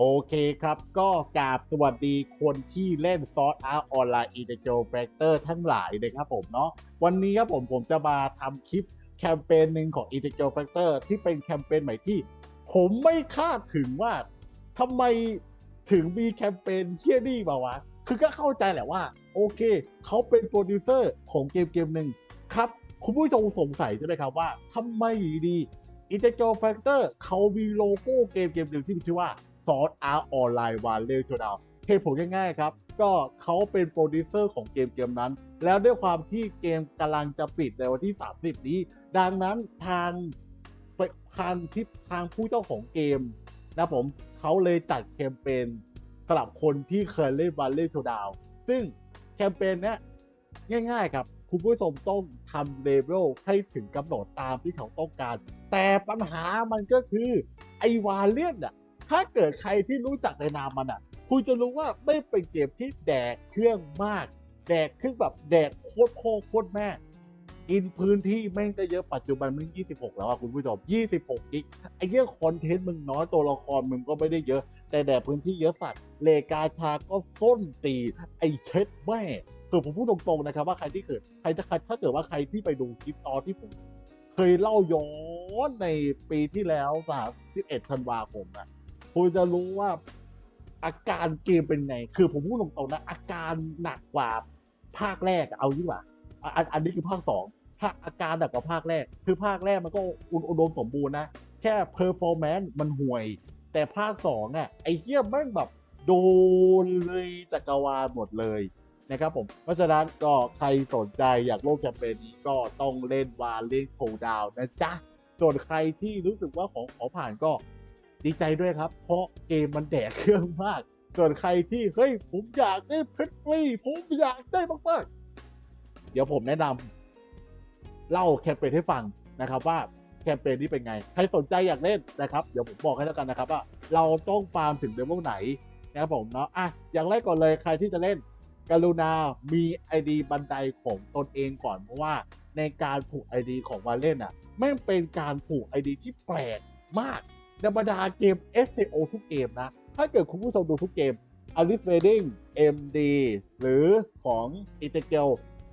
โอเคครับ ก็กราบสวัสดีคนที่เล่นซอสอาร์ออนไลน์อินเตอร์โจแฟกเตอร์ทั้งหลายนะครับผมเนาะวันนี้ครับผมผมจะมาทำคลิปแคมเปญหนึ่งของ i n t e g r a l Factor ที่เป็นแคมเปญใหม่ที่ ผมไม่คาดถึงว่าทำไมถึงมีแคมเปญเฮี้ยนี่มาวะ คือก็เข้าใจแหละว่า โอเค เขาเป็นโปรดิวเซอร์ของเกมเกมหนึ่งครับ คุณผู้ชมสงสัยใช่ไหมครับว่าทำไมอยู่ดี i n t e g r a l Factor เขามีโลโก้เกมเกมหนึ่งที่มีชื่อว่า ซอสอาร์ออนไลน์วานเลโชดาวเหตุผลง่ายๆครับ ก็เขาเป็นโปรดิวเซอร์ของเกมเกมนั้น แล้วด้วยความที่เกมกำลังจะปิดในวันที่ 30 นี้ ดังนั้นทางทางที่ทางผู้เจ้าของเกมนะผมเขาเลยจัดแคมเปญสำหรับคนที่เคยเล่นวาเล่โชดาว ซึ่งแคมเปญเนี้ยง่ายๆครับ คุณผู้ชมต้องทำเลเวลให้ถึงกำหนดตามที่เขาต้องการ แต่ปัญหามันก็คือ ไอวาเลียนอะ ถ้าเกิดใครที่รู้จักในนามมันอะ คุณจะรู้ว่าไม่เป็นเกมที่แดกเครื่องมาก แดกเครื่องแบบแดกโคตรพ่อโคตรแม่ อินพื้นที่แม่งก็เยอะปัจจุบันมึง26 แล้วอะคุณผู้ชม 26กิกไอ้เรื่องคอนเทนต์มึงน้อยตัวละครมึงก็ไม่ได้เยอะ แต่แดกพื้นที่เยอะสัตว์เลกาชาก็ส้นตีไอ้เช็ดแม่ส่วนผมพูดตรงๆนะครับว่าใครที่เกิดใครถ้าใครถ้าเกิดว่าใครที่ไปดูคลิปตอนที่ผมเคยเล่าย้อนในปีที่แล้วสามสิบเอ็ดธันวาคมอะ คุณจะรู้ว่าอาการเกมเป็นไง คือผมพูดตรงๆนะ อาการหนักกว่าภาคแรกเอาดีกว่าอ,อันอันนี้คือภาคสองภาคอาการหนักกว่าภาคแรก คือภาคแรกมันก็อุอุดมสมบูรณ์นะ แค่เพอร์ฟอร์แมนซ์มันห่วย แต่ภาคสองอะไอ้เหี้ยแม่งแบบโดนเลยจักรวาลหมดเลยนะครับผม เพราะฉะนั้นก็ใครสนใจอยากโลกแคมเปญนี้ก็ต้องเล่นวาเล่นโคดาวนะจ๊ะ ส่วนใครที่รู้สึกว่าของขอผ่านก็ ดีใจด้วยครับ เพราะเกมมันแดกเครื่องมาก ส่วนใครที่เฮ้ยผมอยากได้เพชรฟรีผมอยากได้มากๆ เดี๋ยวผมแนะนำเล่าแคมเปญให้ฟังนะครับว่าแคมเปญนี้เป็นไง ใครสนใจอยากเล่นนะครับ เดี๋ยวผมบอกให้แล้วกันนะครับว่าเราต้องฟาร์มถึงเลเวลไหนนะครับผมเนาะอะอย่างแรกก่อนเลยใครที่จะเล่นกรุณา มี ID บันไดของตนเองก่อนเพราะว่าในการผูก ID ของวาเล่นอะแม่งเป็นการผูก ID ที่แปลกมาก ในบรรดาเกม SCO ทุกเกมนะ ถ้าเกิดคุณผู้ชมดูทุกเกม Alice Wedding MD หรือของ i n t e g r a l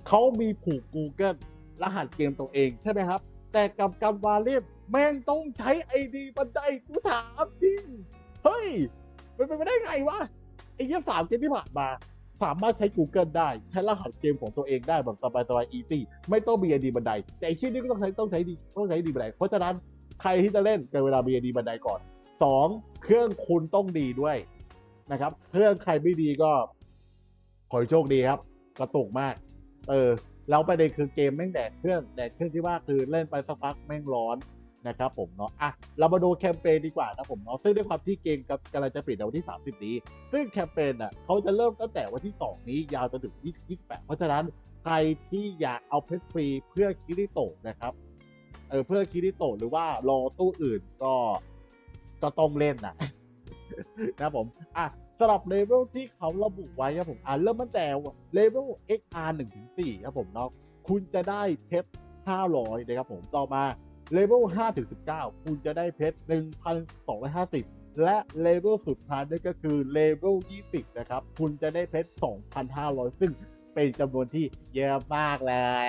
เขามีผูก Google รหัสเกมตัวเองใช่ไหมครับ แต่กับการวาเล่นแม่งต้องใช้ ID บันไดกูถามจริง เฮ้ย มันเป็นไปได้ไงวะ ไอ้เยี่ยสามเกมที่ผ่านมาสามารถใช้ Google ได้ ใช้รหัสเกมของตัวเองได้แบบสบายๆ easy ไม่ต้องมี ID บันได แต่ไอ้ชิ้นนี้ก็ต้องใช้ต้องใช้ดีต้องใช้ ID บันไดเพราะฉะนั้น ใครที่จะเล่นเป็นเวลามีดีบันไดก่อน 2. เครื่องคุณต้องดีด้วยนะครับ เครื่องใครไม่ดีก็ขอโชคดีครับ กระตุกมาก เออแล้วประเด็นคือเกมแม่งแดกเครื่องแดกเครื่องที่ว่าคือเล่นไปสักพักแม่งร้อนนะครับผมเนาะอะเรามาดูแคมเปญดีกว่านะผมเนาะซึ่งด้วยความที่เกมกำลังจะปิดในวันที่ 30 นี้ ซึ่งแคมเปญอะเขาจะเริ่มตั้งแต่วันที่ 2 นี้ยาวจนถึง 28 เพราะฉะนั้นใครที่อยากเอาเพชรฟรีเพื่อคิริโตะนะครับ เออเพื่อคิริโตหรือว่ารอตู้อื่นก็ก็ต้องเล่นนะนะผม อะสำหรับเลเวลที่เขาระบุไว้ครับผมอะเริ่มตั้งแต่เลเวล XR 1ถึง4ครับผมเนาะคุณจะได้เพชร 500นะครับผมต่อมาเลเวล5ถึง19 คุณจะได้เพชร 1,250 และเลเวลสุดท้ายนั่นก็คือเลเวล20 นะครับ คุณจะได้เพชร 2,500 ซึ่งเป็นจำนวนที่เยอะมากเลย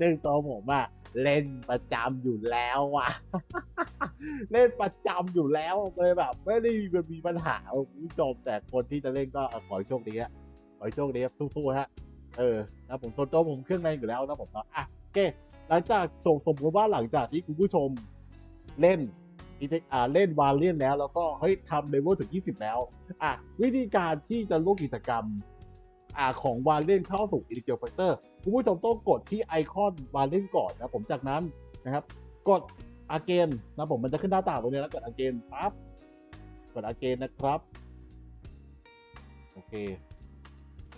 ซึ่งตัวผมอะ เล่นประจำอยู่แล้วอะเล่นประจำอยู่แล้วเลยแบบ ไม่ได้มีมีปัญหาคุณผู้ชมแต่คนที่จะเล่นก็ขอให้โชคดีฮะขอให้โชคดีครับสู้ๆฮะเออนะผมส่วนตัวผมเครื่องในอยู่แล้วนะผมนะอะโอเคหลังจากสมสมมติว่าหลังจากที่คุณผู้ชมเล่นอ่าเล่นวาเลียนแล้ว แล้วก็เฮ้ยทำเลเวลถึง 20 แล้ว อะวิธีการที่จะร่วมกิจกรรม อ่าของวาเลนเข้าสู่อินดิเกลแฟกเตอร์คุณผู้ชมต้องกดที่ไอคอนวาเลนก่อนนะผมจากนั้นนะครับ กดอาเกนนะผมมันจะขึ้นหน้าต่างตรงนี้แล้วกดอาเกนปั๊บกดอาเกนนะครับ โอเค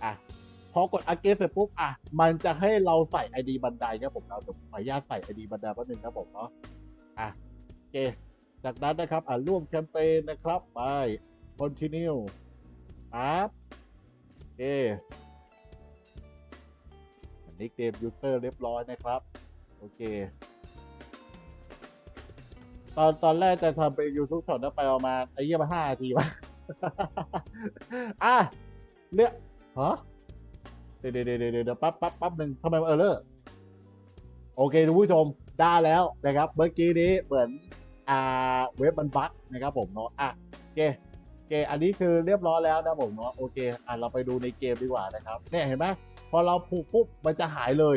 อะ พอกดอาเกนเสร็จปุ๊บ อะ มันจะให้เราใส่ ID บันไดครับผมเราจะขออนุญาตใส่ ID บันไดแป๊บนึงครับผมเนาะอะโอเค จากนั้นนะครับ อะร่วมแคมเปญนะครับ ไป continue ปั๊บ เคนิกเดมยูเซอร์เรียบร้อยนะครับ โอเค ตอนตอนแรกจะทำเป็น YouTube ช็อตแล้วไปประมาณไอ้เยี่ยมาห้านาทีวะอะเลือกฮะเดี๋ยวเดี๋ยวเดี๋ยวเดี๋ยวเดี๋ยวปั๊บปั๊บปั๊บหนึ่งทำไมมันเออเลอร์โอเคทุกผู้ชมได้แล้วนะครับ เมื่อกี้นี้เหมือนอ่าเว็บมันบั๊กนะครับผมเนาะอะโอเค อเคอันนี้คือเรียบร้อยแล้วนะผมเนาะโอเคอะเราไปดูในเกมดีกว่านะครับเนี่ยเห็นไหมพอเราผูกปุ๊บมันจะหายเลย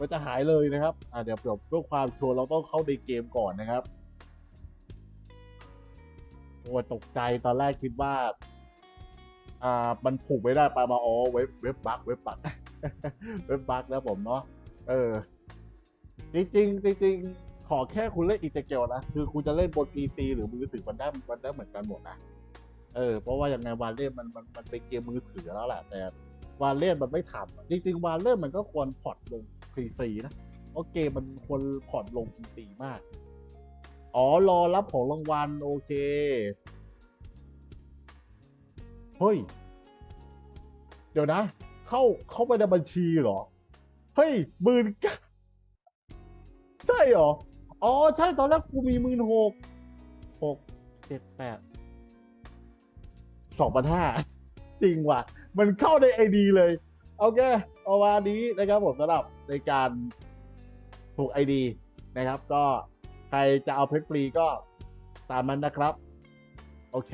มันจะหายเลยนะครับอ่าเดี๋ยวเดี๋ยวเพื่อความชัวร์เราต้องเข้าในเกมก่อนนะครับโอ้ตกใจตอนแรกคิดว่าอ่ามันผูกไม่ได้ไปมาอ๋อเว็บเว็บบั๊กเว็บบั๊กเว็บบั๊กนะผมเนาะเออจริงๆจริง ขอแค่คุณเล่นอีเตเกลนะคือคุณจะเล่นบน PC หรือมือถือมันได้มันได้เหมือนกันหมดนะเออเพราะว่ายังไงวาเล่นมันมันมันเป็นเกมมือถือแล้วแหละแต่วาเล่นมันไม่ทำจริงๆวาเล่นมันก็ควรพอร์ตลง PC นะเพราะเกมมันควรพอร์ตลง PC มาก อ๋อรอรับของรางวัลโอเคเฮ้ย เดี๋ยวนะ เข้าเข้าไปในบัญชีเหรอ เฮ้ยหมื่นก้าใช่เหรอ อ๋อ ใช่ตอนแรกกูมีหมื่นหกหกเจ็ดแปดสองพันห้าจริงว่ะ มันเข้าในไอดีเลย โอเคประมาณนี้นะครับผมสำหรับในการถูกไอดีนะครับ ก็ใครจะเอาเพชรฟรีก็ตามมันนะครับ โอเค